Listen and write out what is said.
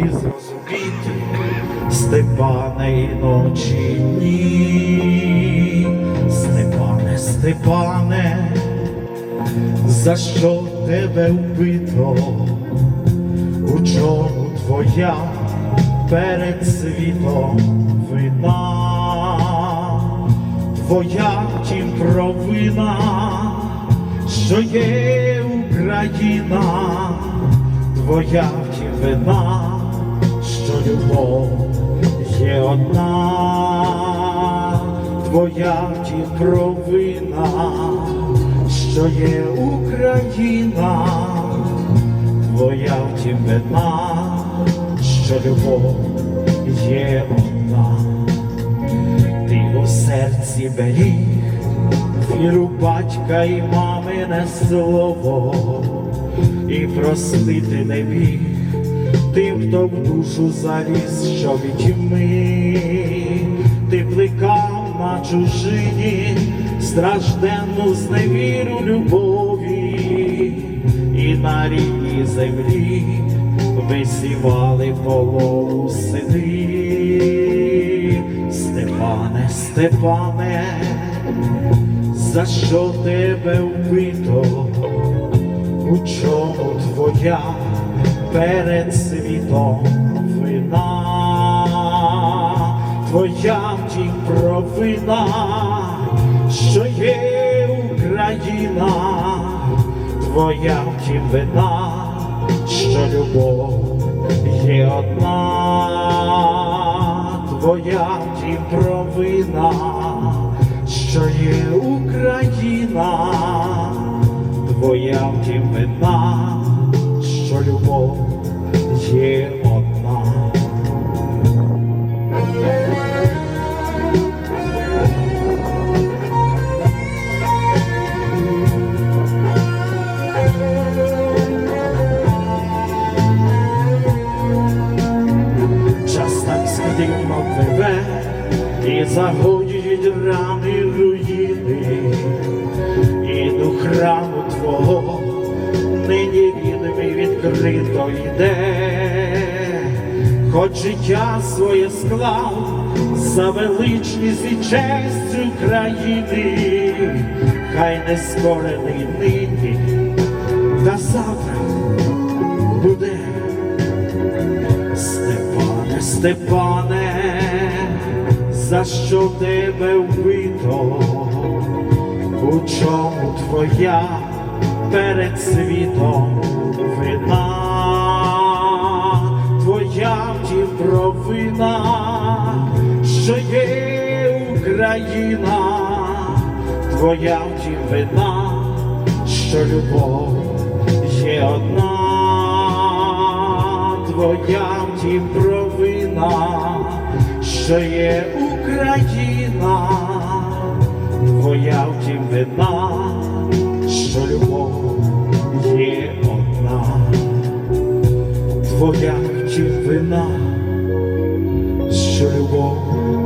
годі зрозуміти, Степане і ночі дні, Степане, Степане, за що тебе вбито, у чому твоя перед світом вина, твоя тім провина, що є Україна, твоя втім вина, що любов є одна, твоя втім провина, що є Україна, твоя втім вина, що любов є одна, ти у серці беріг, віру батька і мамине слово, і простити не біг тим, хто в душу заліз, що від тьми, ти плекав на чужині стражденну зневіру любові, і на рідній землі висівали полову сини. Степане, Степане, за що тебе вбито? у чому твоя перед світом вина, твоя втім провина, що є Україна, твоя втім вина, що любов є одна, твоя втім провина, що є Україна. Твоя втім вина, любов є одна. Час так скотильно пливе, і загоюють рани руїни, і до храму Твого відкрито йде, хоч життя своє склав за величність і честь України, хай не скорений нині, та завтра буде. Степане, Степане, за що тебе вбито? У чому твоя перед світом вина? Твоя втім провина, що є Україна, твоя втім вина, що любов є одна. Твоя втім провина, що є Україна, твоя втім вина, твоя чи вина, що любов.